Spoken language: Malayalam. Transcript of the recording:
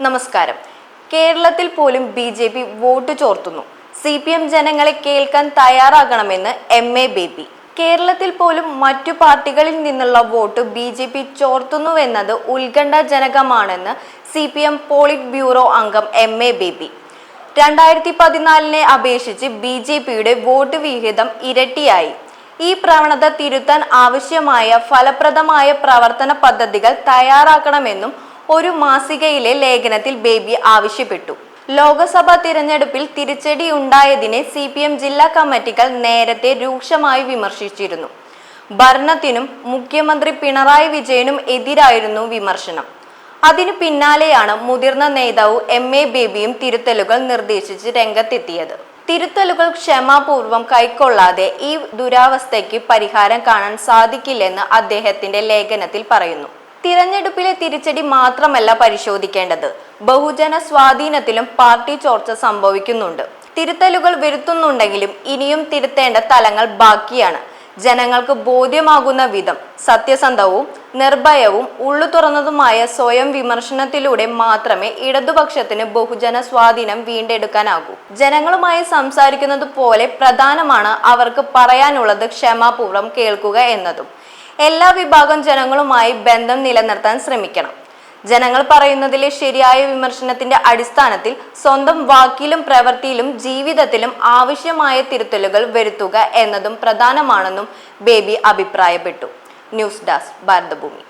നമസ്കാരം. കേരളത്തിൽ പോലും ബി ജെ പി വോട്ട് ചോർത്തുന്നു. സി പി എം ജനങ്ങളെ കേൾക്കാൻ തയ്യാറാകണമെന്ന് എം എ ബേബി. കേരളത്തിൽ പോലും മറ്റു പാർട്ടികളിൽ നിന്നുള്ള വോട്ട് ബി ജെ പി ചോർത്തുന്നുവെന്നത് ഉത്കണ്ഠാജനകമാണെന്ന് C P M polit bureau അംഗം എം എ ബേബി. രണ്ടായിരത്തി പതിനാലിനെ അപേക്ഷിച്ച് ബി ജെ പിയുടെ വോട്ട് വിഹിതം ഇരട്ടിയായി. ഈ പ്രവണത തിരുത്താൻ ആവശ്യമായ ഫലപ്രദമായ പ്രവർത്തന പദ്ധതികൾ തയ്യാറാക്കണമെന്നും ഒരു മാസികയിലെ ലേഖനത്തിൽ ബേബി ആവശ്യപ്പെട്ടു. ലോകസഭാ തിരഞ്ഞെടുപ്പിൽ തിരിച്ചടി ഉണ്ടായതിനെ സി പി എം ജില്ലാ കമ്മിറ്റികൾ നേരത്തെ രൂക്ഷമായി വിമർശിച്ചിരുന്നു. ഭരണത്തിനും മുഖ്യമന്ത്രി പിണറായി വിജയനും എതിരായിരുന്നു വിമർശനം. അതിനു പിന്നാലെയാണ് മുതിർന്ന നേതാവ് എം എ ബേബിയും തിരുത്തലുകൾ നിർദ്ദേശിച്ച് രംഗത്തെത്തിയത്. തിരുത്തലുകൾ ക്ഷമാപൂർവം കൈക്കൊള്ളാതെ ഈ ദുരാവസ്ഥയ്ക്ക് പരിഹാരം കാണാൻ സാധിക്കില്ലെന്ന് അദ്ദേഹത്തിന്റെ ലേഖനത്തിൽ പറയുന്നു. തിരഞ്ഞെടുപ്പിലെ തിരിച്ചടി മാത്രമല്ല പരിശോധിക്കേണ്ടത്. ബഹുജന സ്വാധീനത്തിലും പാർട്ടി ചോർച്ച സംഭവിക്കുന്നുണ്ട്. തിരുത്തലുകൾ വരുത്തുന്നുണ്ടെങ്കിലും ഇനിയും തിരുത്തേണ്ട തലങ്ങൾ ബാക്കിയാണ്. ജനങ്ങൾക്ക് ബോധ്യമാകുന്ന വിധം സത്യസന്ധവും നിർഭയവും ഉള്ളു തുറന്നതുമായ സ്വയം വിമർശനത്തിലൂടെ മാത്രമേ ഇടതുപക്ഷത്തിന് ബഹുജന സ്വാധീനം വീണ്ടെടുക്കാനാകൂ. ജനങ്ങളുമായി സംസാരിക്കുന്നത് പോലെ പ്രധാനമാണ് അവർക്ക് പറയാനുള്ളത് ക്ഷമാപൂർവം കേൾക്കുക എന്നതും. എല്ലാ വിഭാഗം ജനങ്ങളുമായി ബന്ധം നിലനിർത്താൻ ശ്രമിക്കണം. ജനങ്ങൾ പറയുന്നതിലെ ശരിയായ വിമർശനത്തിന്റെ അടിസ്ഥാനത്തിൽ സ്വന്തം വാക്കിലും പ്രവൃത്തിയിലും ജീവിതത്തിലും ആവശ്യമായ തിരുത്തലുകൾ വരുത്തുക എന്നതും പ്രധാനമാണെന്നും ബേബി അഭിപ്രായപ്പെട്ടു. News desk Bharathabhoomi.